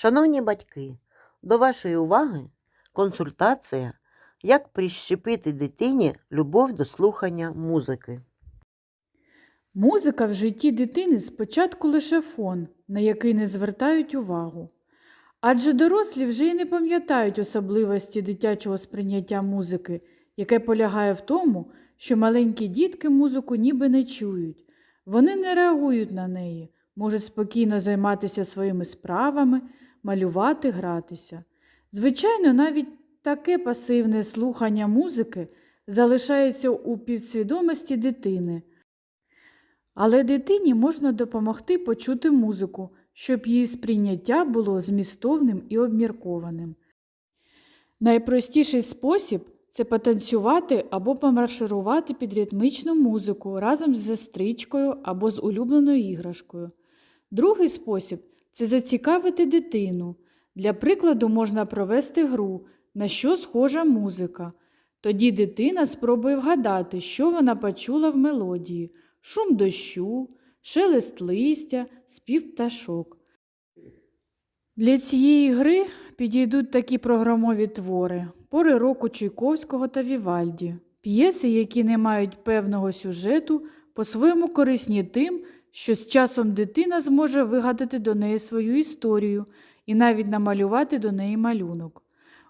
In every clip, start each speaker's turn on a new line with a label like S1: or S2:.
S1: Шановні батьки, до вашої уваги консультація, як прищепити дитині любов до слухання музики.
S2: Музика в житті дитини спочатку лише фон, на який не звертають увагу. Адже дорослі вже й не пам'ятають особливості дитячого сприйняття музики, яке полягає в тому, що маленькі дітки музику ніби не чують. Вони не реагують на неї, можуть спокійно займатися своїми справами, малювати, гратися. Звичайно, навіть таке пасивне слухання музики залишається у підсвідомості дитини. Але дитині можна допомогти почути музику, щоб її сприйняття було змістовним і обміркованим. Найпростіший спосіб це потанцювати або помарширувати під ритмічну музику разом з сестричкою або з улюбленою іграшкою. Другий спосіб це зацікавити дитину. Для прикладу можна провести гру, на що схожа музика. Тоді дитина спробує вгадати, що вона почула в мелодії шум дощу, шелест листя, спів пташок. Для цієї гри підійдуть такі програмові твори пори року Чайковського та Вівальді, п'єси, які не мають певного сюжету, по-своєму корисні тим, що з часом дитина зможе вигадати до неї свою історію і навіть намалювати до неї малюнок.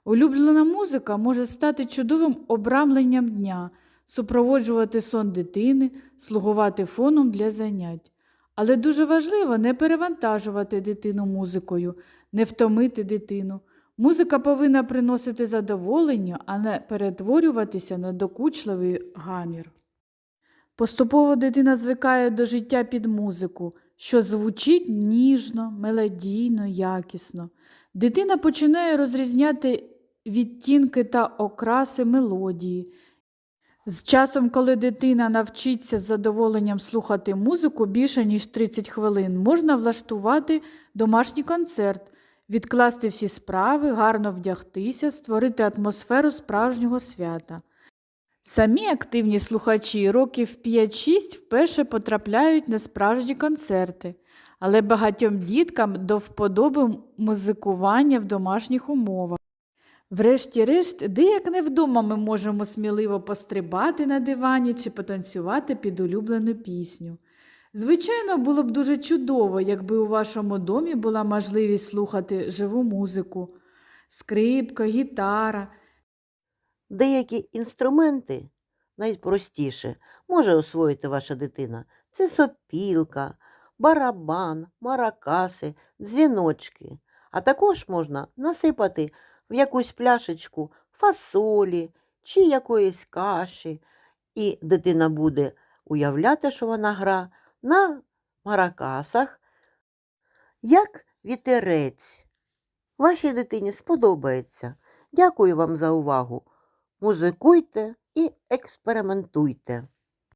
S2: Улюблена музика може стати чудовим обрамленням дня, супроводжувати сон дитини, слугувати фоном для занять. Але дуже важливо не перевантажувати дитину музикою, не втомити дитину. Музика повинна приносити задоволення, а не перетворюватися на докучливий гамір. Поступово дитина звикає до життя під музику, що звучить ніжно, мелодійно, якісно. Дитина починає розрізняти відтінки та окраси мелодії. З часом, коли дитина навчиться з задоволенням слухати музику більше ніж 30 хвилин, можна влаштувати домашній концерт, відкласти всі справи, гарно вдягтися, створити атмосферу справжнього свята. Самі активні слухачі років 5-6 вперше потрапляють на справжні концерти, але багатьом діткам до вподоби музикування в домашніх умовах. Врешті-решт, де як не вдома ми можемо сміливо пострибати на дивані чи потанцювати під улюблену пісню. Звичайно, було б дуже чудово, якби у вашому домі була можливість слухати живу музику, скрипка, гітара.
S1: Деякі інструменти, найпростіше, може освоїти ваша дитина. Це сопілка, барабан, маракаси, дзвіночки. А також можна насипати в якусь пляшечку фасолі чи якоїсь каші, і дитина буде уявляти, що вона гра на маракасах, як вітерець. Вашій дитині сподобається. Дякую вам за увагу. Музикуйте і експериментуйте.